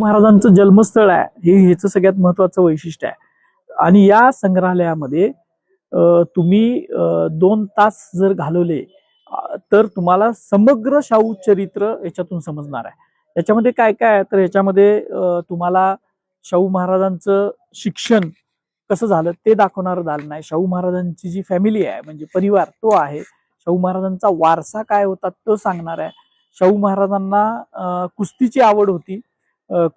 महाराजांचं जन्मस्थळ आहे. हे ह्याचं सगळ्यात महत्वाचं वैशिष्ट्य आहे. आणि या संग्रहालयामध्ये तुम्ही दोन तास जर घालवले तर तुम्हाला समग्र शाहू चरित्र याच्यातून समजणार आहे. याच्यामध्ये काय काय आहे? तर याच्यामध्ये तुम्हाला शाहू महाराजांचं शिक्षण कसं झालं ते दाखवणारं दालन आहे शाहू महाराजांची जी फॅमिली आहे म्हणजे परिवार तो आहे शाहू महाराजांचा वारसा काय होता तो सांगणार आहे. शाहू महाराजांना कुस्तीची आवड होती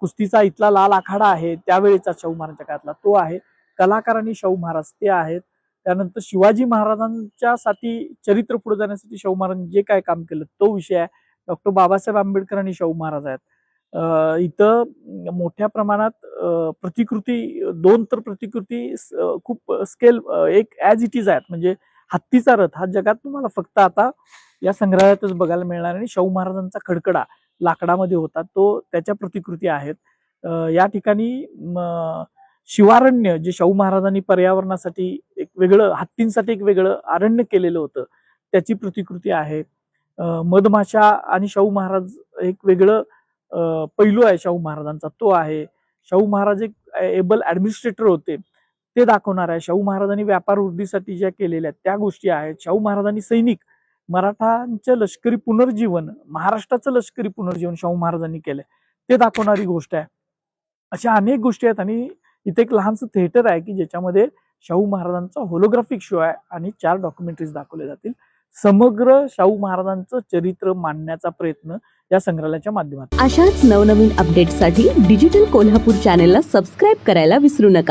कुस्तीचा इथला लाल आखाडा आहे त्यावेळेचा शाहू महाराजांच्या काळातला तो आहे. कलाकार आणि शाहू महाराज ते आहेत. त्यानंतर शिवाजी महाराजांच्या साठी चरित्र पुढे जाण्यासाठी शाहू महाराजांनी जे काय काम केलं तो विषय आहे. डॉक्टर बाबासाहेब आंबेडकर आणि शाहू महाराज आहेत. इथं मोठ्या प्रमाणात प्रतिकृती दोन तर प्रतिकृती खूप स्केल एक ॲज इट इज आहेत. म्हणजे हत्तीचा रथ हा जगात तुम्हाला फक्त आता या संग्रहालयातच बघायला मिळणार आणि शाहू महाराजांचा खडकडा लाकडामध्ये होता तो त्याच्या प्रतिकृती आहेत. या ठिकाणी शिवारण्य जे शाहू महाराजांनी पर्यावरणासाठी एक वेगळं हत्तींसाठी एक वेगळं अरण्य केलेलं होतं त्याची प्रतिकृती आहे. मधमाशा आणि शाहू महाराज एक वेगळं पैलू आहे शाहू महाराजांचा तो आहे. शाहू महाराज एक एबल ऍडमिनिस्ट्रेटर होते ते दाखवणार आहे. शाहू महाराजांनी व्यापार वृद्धीसाठी ज्या केलेल्या आहेत त्या गोष्टी आहेत. शाहू महाराजांनी सैनिक मराठांचं लष्करी पुनर्जीवन महाराष्ट्राचं लष्करी पुनर्जीवन शाहू महाराजांनी केलंय. ते दाखवणारी गोष्ट आहे. अशा अनेक गोष्टी आहेत आणि इथे एक लहानसं थिएटर आहे की ज्याच्यामध्ये शाहू महाराजांचा होलोग्राफिक शो आहे आणि चार डॉक्युमेंटरीज दाखवले जातील. समग्र शाहू महाराजांचं चरित्र मांडण्याचा प्रयत्न या संग्रहालयाच्या माध्यमात अशाच नवनवीन अपडेटसाठी डिजिटल कोल्हापूर चॅनेलला सबस्क्राईब करायला विसरू नका.